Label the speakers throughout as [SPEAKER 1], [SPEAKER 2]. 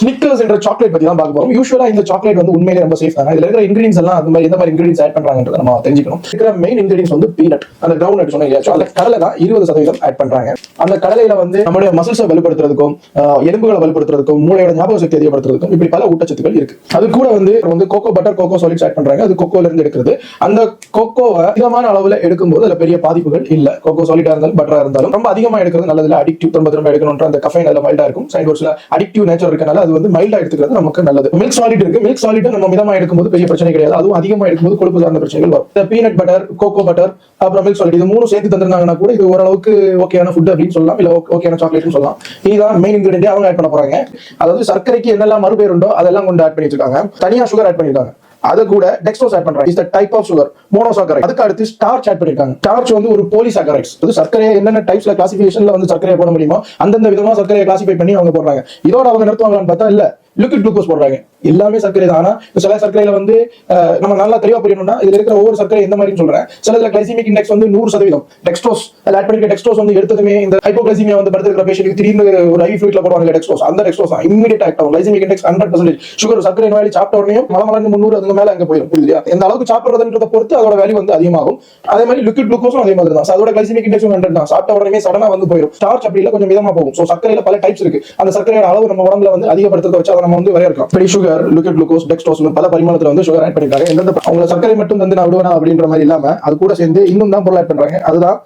[SPEAKER 1] Snickers என்ற chocolate பத்தி தான் பார்க்க போறோம். யூஸ்வலா இந்த சாக்லேட் வந்து உண்மையிலே ரொம்ப சேஃப் தான்? இதுல இருக்கிற இன்கிரீடியன்ஸ் எல்லாம் அந்த மாதிரி எந்த மாதிரி இன்கிரீடியன்ஸ் ஆட் பண்றாங்கன்றத நம்ம தெரிஞ்சுக்கணும். இருக்கிற மெயின் இன்கிரீடியன்ஸ் வந்து பீனட் அந்த கிரவுண்ட் நட் சொன்னீங்க அந்த கடலை தான் இருபது சதவீதம் ஆட் பண்றாங்க. அந்த கடலையில வந்து நம்மளுடைய மசில்ஸை வலுப்படுத்துறதுக்கும் எலும்புகளை வலுப்படுத்துறதுக்கும் மூளையோட ஞாபக சக்தி அதிகப்படுத்துறதுக்கும் இப்படி பல ஊட்டச்சத்துக்கள் இருக்கு. அது கூட வந்து வந்து cocoa butter cocoa solids add பண்றாங்க. அது கோகோல இருந்து எடுக்கிறது. அந்த கோகோவை அதிகமான அளவுல எடுக்கும்போது அதுல பெரிய பாதிப்புகள் இல்ல. கோகோ சாலிடா இருந்தாலும் பட்டரா இருந்தாலும். ரொம்ப அதிகமா எடுக்கிறது நல்லதுல அடிக்டிவ் திரும்ப திரும்ப எடுக்கணும்ன்ற அந்த கஃபைன் அதுல மைல்டா இருக்கும். சைட் ஒரு அடிக்டிவ் நேச்சர் இருக்கனால அது வந்து மைல்டா எடுத்துக்கிறது நமக்கு நல்லது. மில்க் சாலிட் இருக்கு. மில்க் சாலிட் நம்ம மிதமா எடுக்கும்போது பெரிய பிரச்சனை கிடையாது. அதுவும் அதிகமா எடுக்கும்போது கொழுப்பு சார்ந்த பிரச்சனைகள் வரும். இந்த பீனட் பட்டர் கோகோ பட்டர் அப்புறம் மில்க் சாலிட் இது மூணு சேர்த்து தந்திருந்தாங்கன்னா கூட இது ஓரளவுக்கு ஓகேயான ஃபுட் அப்படின்னு சொல்லலாம். இல்ல ஓகேயான சாக்லேட்னு சொல்லலாம். இதுதான் மெயின் இன்கிரீடியன்ட் அவங்க ஆட் பண்ண போறாங்க. அதாவது சர்க்கரைக்கு என்னெல்லாம் மறுபேர் உண்டோ அதெல்லாம் கொண்டு ஆட் பண்ணி வச்சிருக்காங்க தனியா சுகர் ஆட் பண்ணிருக்காங்க. அது கூட டெக்ஸ்டோஸ் ஆட் பண்றாங்க. Is the type of sugar monosaccharide அதுக்கு அடுத்து ஸ்டார்ச் ஆட் பண்ணிருக்காங்க. ஸ்டார்ச் வந்து ஒரு போலிசாக்கரைட்ஸ் அது சர்க்கரையை என்னென்ன டைப்ஸ்ல கிளாசிபிகேஷன்ல வந்து சர்க்கரையை போட முடியுமோ அந்தந்த விதமா சர்க்கரையை கிளாசிஃபை பண்ணி அவங்க போடுறாங்க. இதோட அவங்க நிறுத்துவாங்களான்னு பார்த்தா இல்ல. லிக்விட் குளுக்கோஸ் போடுறாங்க. எல்லாமே சர்க்கரை தான். ஆனா சில சர்க்கரையில வந்து நம்ம நல்லா தெளிவா புரியணும்னா இதுல இருக்கிற ஒவ்வொரு சர்க்கரை எந்த மாதிரி சொல்றேன். சிலதுல கிளைசிமிக் இண்டெக்ஸ் வந்து நூறு சதவீதம். டெக்ஸ்டோஸ் அதில் ஆட் பண்ணிருக்க டெக்ஸ்டோஸ் வந்து எடுத்ததுமே இந்த ஹைப்போகிளைசிமியா வந்து படுத்துக்கிற பேஷண்ட் திடீர்னு ஒரு ஐ ஃபிளூட்ல போடுவாங்க டெக்ஸ்டோஸ் அந்த டெக்ஸ்டோஸ் தான். இமீடியட் ஆக்ட் ஆகும். Glycemic index hundred percentage sugar சர்க்கரை நோயாளி சாப்பிட்ட உடனே மலமலன்னு முந்நூறு அதுக்கு மேல அங்க போயிடும் இல்லையா? எந்த அளவுக்கு சாப்பிடுறதுன்றத பொறுத்து அதோட வேல்யூ வந்து அதிகமாகும். அதே மாதிரி லிக்விட் குளுக்கோஸும் அதே மாதிரி தான். அதோட கிளைசிமிக் இண்டெக்ஸும் ஹண்ட்ரட் தான். சாப்பிட்ட உடனே சடனா வந்து போயிடும் ஸ்டார்ச் அப்படி இல்லை கொஞ்சம் மிதமா போகும். ஸோ சர்க்கரையில பல டைப்ஸ் இருக்கு. அந்த சர்க்கரையோட அளவு நம்ம உடம்புல வந்து அதிகப்படுத்துறத வச்சு அதை நம்ம வந்து வரையறுக்கோம் பெரிய சுகர் லிக்விட் குளுக்கோஸ் டெக்ஸ்டோஸ் பல பரிமாணத்துல வந்து சுகர் ஆட் பண்ணிருக்காங்க. எந்தெந்த அவங்க சர்க்கரை மட்டும் வந்து நான் விடுவேன் அப்படின்ற மாதிரி இல்லாம அது கூட சேர்ந்து இன்னும் தான் பொருள் ஆட் பண்றாங்க. அதுதான்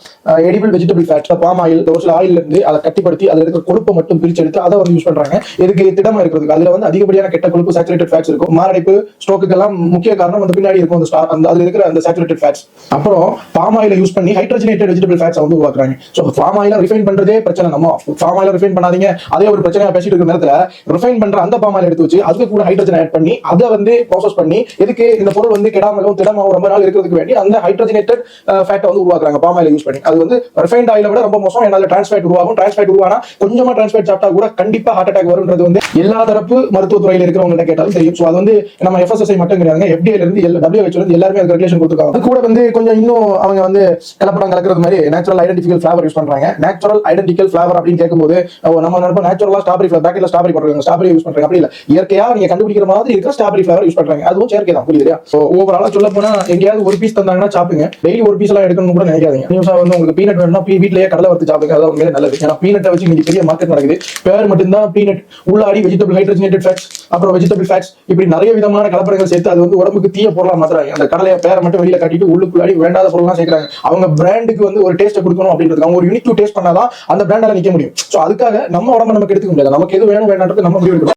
[SPEAKER 1] edible vegetable fat palm oil ஒரு சில ஆயில் இருந்து அதை கட்டிப்படுத்தி அதுல இருக்கிற கொழுப்பை மட்டும் பிரிச்சு எடுத்து அதை வந்து யூஸ் பண்றாங்க. இதுக்கு திடமா இருக்கிறதுக்கு. அதுல வந்து அதிகப்படியான கெட்ட கொழுப்பு சேச்சுரேட்டட் ஃபேட்ஸ் இருக்கும். மாரடைப்பு ஸ்ட்ரோக்குக்கெல்லாம் முக்கிய காரணம் வந்து பின்னாடி இருக்கும் அந்த அந்த அதுல இருக்கிற அந்த சேச்சுரேட்டட் ஃபேட்ஸ் அப்புறம் பாம் ஆயில யூஸ் பண்ணி ஹைட்ரஜனேட்டட் வெஜிடபிள் ஃபேட்ஸ் வந்து உருவாக்குறாங்க. ஸோ பாம் ஆயில ரிஃபைன் பண்றதே பிரச்சனை நம்ம. பாம் ஆயில ரிஃபைன் பண்ணாதீங்க. அதே ஒரு பிரச்சனையா பேசிட்டு இருக்கிற நேரத்துல ரிஃபைன் பண்ற அந்த பாம் எடுத்து வச்சு அதுக்கு கூட ஹைட்ரஜன் ஆட் பண்ணி அதை வந்து ப்ராசஸ் பண்ணி எதுக்கு இந்த பொருள் வந்து கெடாமலும் திடமாவும் ரொம்ப நாள் இருக்கிறதுக்கு வேண்டி அந்த ஹைட்ரஜனேட்டட் ஃபேட்டை வந்து உருவாக்குறாங்க பாம் யூஸ் பண்ணி. அது வந்து ரிஃபைண்ட் ஆயில விட ரொம்ப மோசம் ஏன்னா டிரான்ஸ்பேட் உருவாகும். டிரான்ஸ்பேட் உருவானா கொஞ்சமா டிரான்ஸ்பேட் சாப்பிட்டா கூட கண்டிப்பா ஹார்ட் அட்டாக் வரும்ன்றது வந்து எல்லா தரப்பு மருத்துவத்துறையில் இருக்கிறவங்க கேட்டாலும் தெரியும். ஸோ அது வந்து நம்ம எஃப்எஸ்எஸ்ஐ மட்டும் கிடையாது எஃப்டிஐல இருந்து எல்லா டபிள்யூஹெச்ல இருந்து எல்லாருமே அதுக்கு ரெகுலேஷன் கொடுத்துருக்காங்க. அது கூட வந்து கொஞ்சம் இன்னும் அவங்க வந்து கலப்படம் கலக்கிறது மாதிரி நேச்சுரல் ஐடென்டிஃபிகல் ஃபிளவர் யூஸ் பண்றாங்க. நேச்சுரல் ஐடென்டிக்கல் ஃபிளவர் அப்படின்னு கேட்கும்போது நம்ம நினைப்போம் நேச்சுரலா ஸ்ட்ராபெரி ஃபிளவர் பேக்கெட்ல ஸ்ட்ராபெரி போட்டுருக்காங்க. ஸ்ட்ராபெரி யூஸ் பண்றாங்க. அப்படி இல்ல இயற்கையா நீங்க கண்டுபிடிக்கிற மாதிரி இருக்கிற ஸ்ட்ராபெரி ஃபிளவர் யூஸ் பண்றாங்க. அதுவும் செயற்கை தான். புரியுது ஸோ ஓவராலா சொல்ல போனா எங்கேயாவது ஒரு பீஸ் தந்தாங்கன்னா சாப்பிடுங்க. டெய்லி ஒரு பீஸ் எல்லாம் எடுக்கணும்னு கூட நினைக்காதீங்க. நியூஸா வந்து உங்களுக்கு பீனட் வேணும்னா பீ வீட்லயே கடலை வறுத்து சாப்பிடுங்க. அதான் உங்களுக்கு நல்லது. ஏன்னா பீனட்டை வச்சு இன்னைக்கு பெரிய மார்க்கெட் நடக்குது. பேர் மட்டும்தான் பீனட் உள்ளாடி வெஜிடபிள் ஹைட்ரஜனேட்டட் ஃபேட்ஸ் அப்புறம் வெஜிடபிள் ஃபேட்ஸ் இப்படி நிறைய விதமான கலப்படங்கள் சேர்த்து அது வந்து உடம்புக்கு தீய பொருளா மாத்துறாங்க. அந்த கடலையை பேரை மட்டும் வெளியில காட்டிட்டு உள்ளுக்குள்ளாடி வேண்டாத பொருள்லாம் சேர்க்கறாங்க. அவங்க பிராண்டுக்கு வந்து ஒரு டேஸ்ட் கொடுக்கணும் அப்படின்றது அவங்க ஒரு யூனிக் டேஸ்ட் பண்ணாதான் அந்த பிராண்டால நிக்க முடியும். சோ அதுக்காக நம்ம உடம்பு நமக்கு எடுத்துக்க முடியாது. நமக்கு எது வேணும் வேண்டாம்ன்றது நம்ம முடிவு